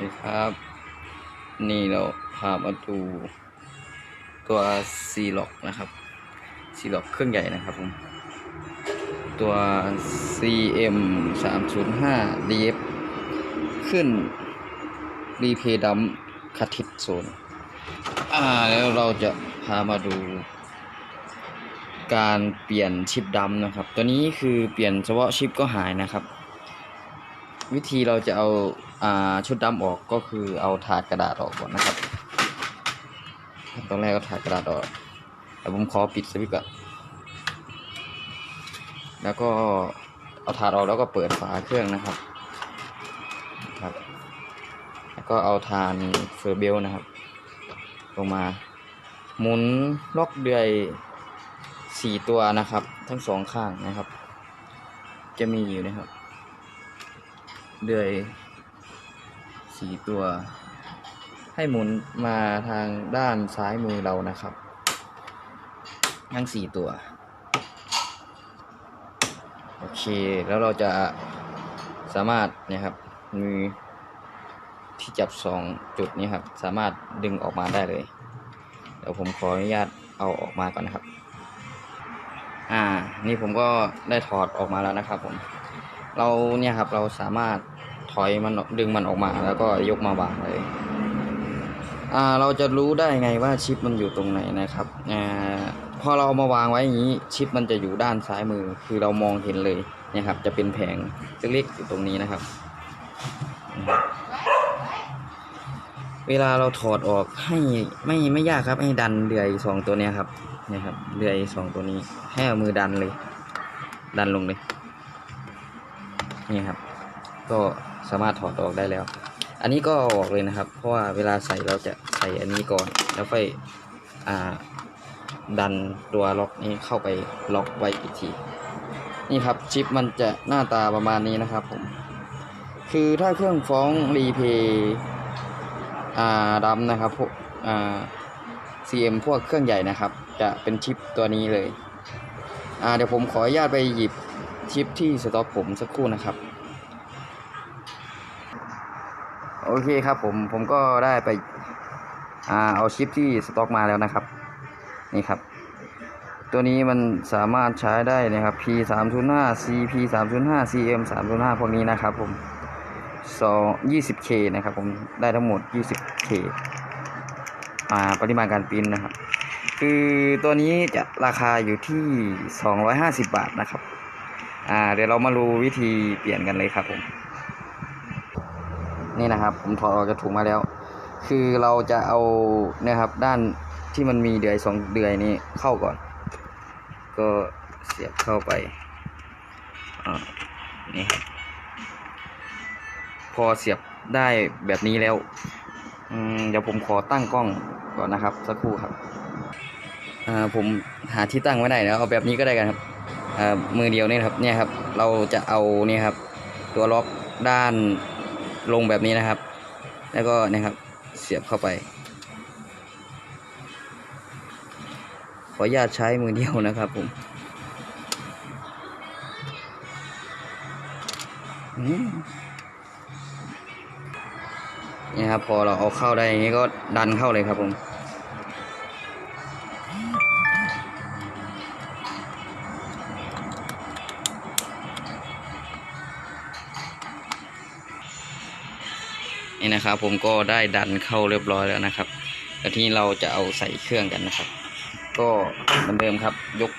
ดีครับ นี่เราพามาดูตัวซีล็อกนะครับซีล็อกเครื่องใหญ่นะครับผม ตัว CM 3 0 5 DF ขึ้นรีเพย์ดัมคัทิตโซน อ่า แล้วเราจะพามาดู การเปลี่ยนชิปดำนะครับ ตัวนี้คือเปลี่ยนเฉพาะชิปก็หายนะครับ วิธีเราจะเอาอาชุดดำออกก็คือเอาถาดกระดาษออกก่อนนะครับขั้นตอนแรกก็ถาดกระดาษออกแต่ผมขอปิดสวิตช์ก่อนแล้วก็เอาถาดออกแล้วก็เปิดฝาเครื่องนะครับครับ แล้วก็เอาทานเฟอร์เบลนะครับ ลงมาหมุนล็อกเดือยสี่ตัวนะครับ ทั้งสองข้างนะครับ จะมีอยู่นะครับ เดือยสี่ตัว ให้หมุนมาทางด้านซ้ายมือเรานะครับ ทั้งสี่ตัว โอเค แล้วเราจะสามารถเนี่ยครับมือที่จับสองจุดนี้ครับ สามารถดึงออกมาได้เลย เดี๋ยวผมขออนุญาตเอาออกมาก่อนนะครับ อ่า นี่ผมก็ได้ถอดออกมาแล้วนะครับผม เราเนี่ยครับเราสามารถ ถอยมันดึงมันออกมาแล้วก็ยกมาวางเลยอ่าเราจะรู้ได้ไงว่าชิปมันอยู่ตรงไหนนะครับอ่าพอเราเอามาวางไว้อย่างนี้ชิปมันจะอยู่ด้านซ้ายมือ คือเรามองเห็นเลยนี่ยครับ จะเป็นแผงเล็กๆอยู่ตรงนี้นะครับ เวลาเราถอดออกให้ไม่ไม่ยากครับให้ดันเดือยสองตัวนี้ครับเนี่ยครับเดือยสองตัวนี้ให้เอามือดันเลย ดันลงเลยนี่ครับ ก็สามารถถอดออกได้แล้ว อันนี้ก็ออกเลยนะครับ เพราะว่าเวลาใส่เราจะใส่อันนี้ก่อน แล้วค่อยดันตัวล็อกนี้เข้าไปล็อกไว้อีกที นี่ครับชิปมันจะหน้าตาประมาณนี้นะครับผม คือถ้าเครื่องฟ้องรีเพย์ดำนะครับพวกอ่า CM พวกเครื่องใหญ่นะครับ จะเป็นชิปตัวนี้เลย เดี๋ยวผมขออนุญาตไปหยิบชิปที่สต็อกผมสักครู่นะครับ โอเคครับผมผมก็ได้ไปอ่าเอาชิปที่สต็อกมาแล้วนะครับ นี่ครับ ตัวนี้มันสามารถใช้ได้นะครับ P 3 0 5 CP 3 0 5 CM 3 0 5พวกนี้นะครับผมสอง 20K นะครับผมได้ทั้งหมด 20K อ่าปริมาณการปิ้นนะครับ คือตัวนี้จะราคาอยู่ที่ 250 บาทนะครับ อ่าเดี๋ยวเรามาดูวิธีเปลี่ยนกันเลยครับผม นี่นะครับ ผมถอดออกจากถุงมาแล้ว คือเราจะเอานี่ยครับด้านที่มันมีเดือยสองเดือยนี้เข้าก่อน ก็เสียบเข้าไปอ่านี่ครับพอเสียบได้แบบนี้แล้วเดี๋ยวผมขอตั้งกล้องก่อนนะครับ สักครู่ครับอ่าผมหาที่ตั้งไว้ได้แล้วเอาแบบนี้ก็ได้กันครับอ่ามือเดียวนี่ครับเนี่ยครับ เราจะเอาเนี่ยครับ ตัวล็อกด้าน ลงแบบนี้นะครับ แล้วก็เนี่ยครับเสียบเข้าไป ขออนุญาตใช้มือเดียวนะครับผมอืมนี่ครับพอเราเอาเข้าได้อย่างนี้ก็ดันเข้าเลยครับผม นี่นะครับ ผมก็ได้ดันเข้าเรียบร้อยแล้วนะครับแต่ที่เราจะเอาใส่เครื่องกันนะครับ ก็เหมือนเดิมครับยก